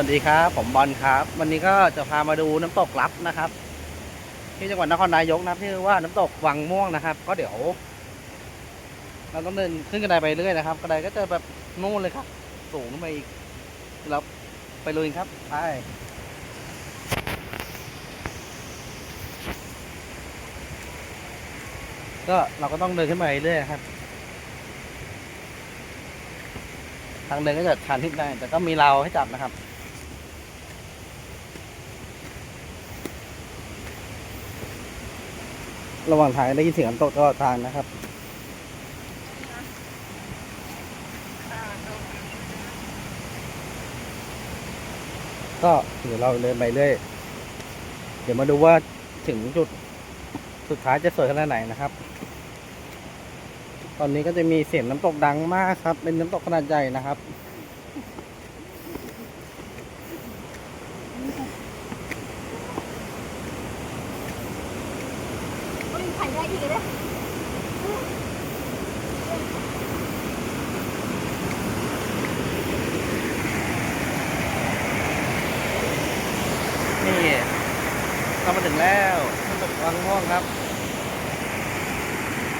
วัสดีครับ ผมบอลครับ วันนี้ก็จะพามาดูน้ำตกลับนะครับ ที่จังหวัดนครนายกนะครับที่อว่าน้ำตกวังม่วงนะครับ ก็เดี๋ยว เราต้องเดินขึ้นกระไดไปเรื่อยนะครับกระไดก็จะแบบนู่นเลยครับ สูงขึ้นไปอีกเราไปลุยครับไปก็เราก็ต้องเดินขึ้นไปเรื่อยครับ ทางเดินก็จะชันทิศได้ แต่ก็มีเราวให้จับนะครับ ระหว่างทางได้ยินเสียงน้ำตกตลอดทางนะครับ ก็เดี๋ยวเราเดินไปเรื่อยเดี๋ยวมาดูว่าถึงจุดสุดท้ายจะสวยขนาดไหนนะครับ ตอนนี้ก็จะมีเสียงน้ำตกดังมากครับ เป็นน้ำตกขนาดใหญ่นะครับ นี่เรามาถึงแล้วน้ำตกวังม่วงครับ